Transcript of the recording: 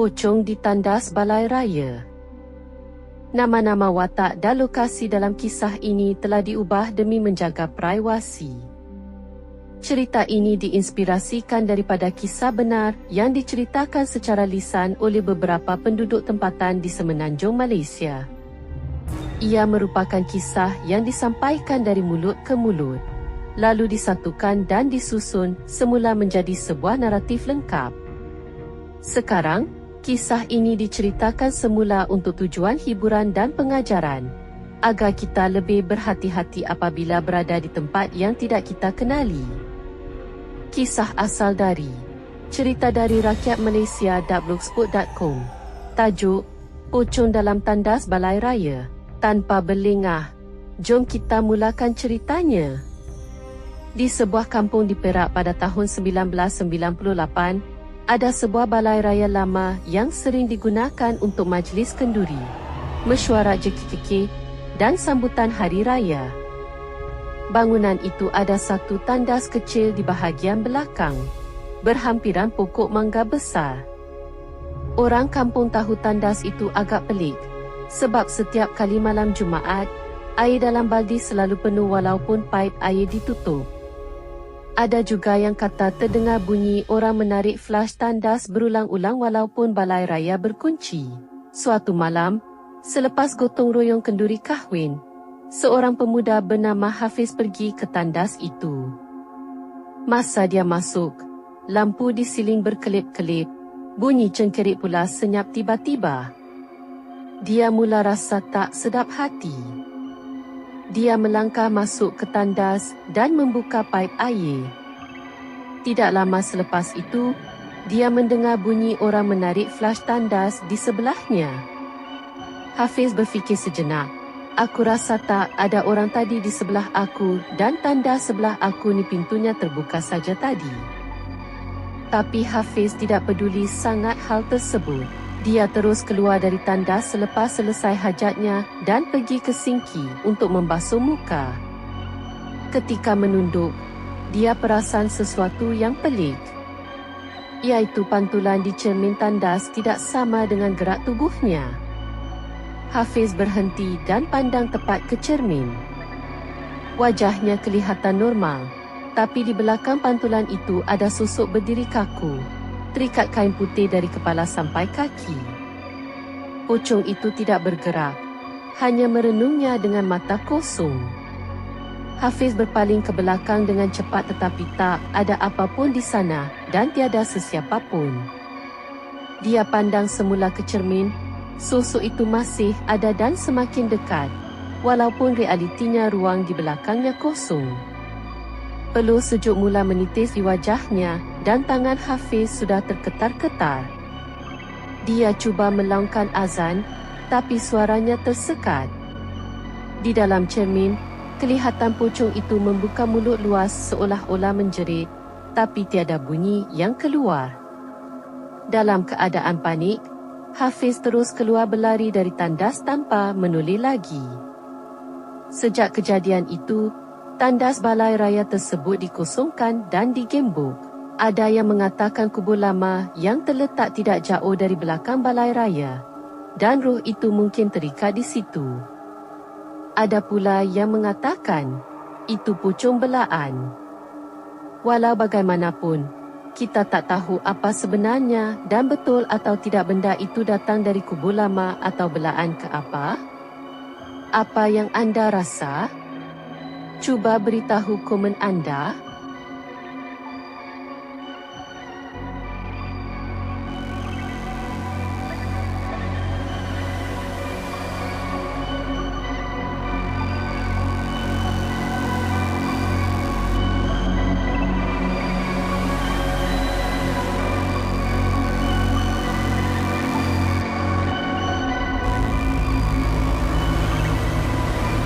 Pocong ditandas Balai Raya Nama-nama watak dan lokasi dalam kisah ini telah diubah demi menjaga privasi. Cerita ini diinspirasikan daripada kisah benar yang diceritakan secara lisan oleh beberapa penduduk tempatan di Semenanjung Malaysia. Ia merupakan kisah yang disampaikan dari mulut ke mulut, lalu disatukan dan disusun semula menjadi sebuah naratif lengkap. Sekarang, Kisah ini diceritakan semula untuk tujuan hiburan dan pengajaran, agar kita lebih berhati-hati apabila berada di tempat yang tidak kita kenali. Kisah asal dari. Cerita dari Rakyat Malaysia blogspot.com Tajuk Pocong dalam tandas Balai Raya. Tanpa berlengah, jom kita mulakan ceritanya. Di sebuah kampung di Perak pada tahun 1998, ada sebuah balai raya lama yang sering digunakan untuk majlis kenduri, mesyuarat jekik dan sambutan hari raya. Bangunan itu ada satu tandas kecil di bahagian belakang, berhampiran pokok mangga besar. Orang kampung tahu tandas itu agak pelik, sebab setiap kali malam Jumaat, air dalam baldi selalu penuh walaupun paip air ditutup. Ada juga yang kata terdengar bunyi orang menarik flash tandas berulang-ulang walaupun balai raya berkunci. Suatu malam, selepas gotong royong kenduri kahwin, seorang pemuda bernama Hafiz pergi ke tandas itu. Masa dia masuk, lampu di siling berkelip-kelip, bunyi cengkerik pula senyap tiba-tiba. Dia mula rasa tak sedap hati. Dia melangkah masuk ke tandas dan membuka paip air. Tidak lama selepas itu, dia mendengar bunyi orang menarik flash tandas di sebelahnya. Hafiz berfikir sejenak. Aku rasa tak ada orang tadi di sebelah aku dan tanda sebelah aku ni pintunya terbuka saja tadi. Tapi Hafiz tidak peduli sangat hal tersebut. Dia terus keluar dari tandas selepas selesai hajatnya dan pergi ke sinki untuk membasuh muka. Ketika menunduk, dia perasan sesuatu yang pelik. Iaitu pantulan di cermin tandas tidak sama dengan gerak tubuhnya. Hafiz berhenti dan pandang tepat ke cermin. Wajahnya kelihatan normal, tapi di belakang pantulan itu ada susuk berdiri kaku terikat kain putih dari kepala sampai kaki. Pocong itu tidak bergerak, hanya merenungnya dengan mata kosong. Hafiz berpaling ke belakang dengan cepat tetapi tak ada apapun di sana dan tiada sesiapa pun. Dia pandang semula ke cermin, sosok itu masih ada dan semakin dekat, walaupun realitinya ruang di belakangnya kosong. Peluh sejuk mula menitis di wajahnya dan tangan Hafiz sudah terketar-ketar. Dia cuba melaungkan azan, tapi suaranya tersekat. Di dalam cermin, kelihatan pocong itu membuka mulut luas seolah-olah menjerit, tapi tiada bunyi yang keluar. Dalam keadaan panik, Hafiz terus keluar berlari dari tandas tanpa menuli lagi. Sejak kejadian itu, tandas balai raya tersebut dikosongkan dan digembok. Ada yang mengatakan kubur lama yang terletak tidak jauh dari belakang balai raya dan roh itu mungkin terikat di situ. Ada pula yang mengatakan itu pucung belaan. Walau bagaimanapun, kita tak tahu apa sebenarnya dan betul atau tidak benda itu datang dari kubur lama atau belaan ke apa. Apa yang anda rasa? Cuba beritahu komen anda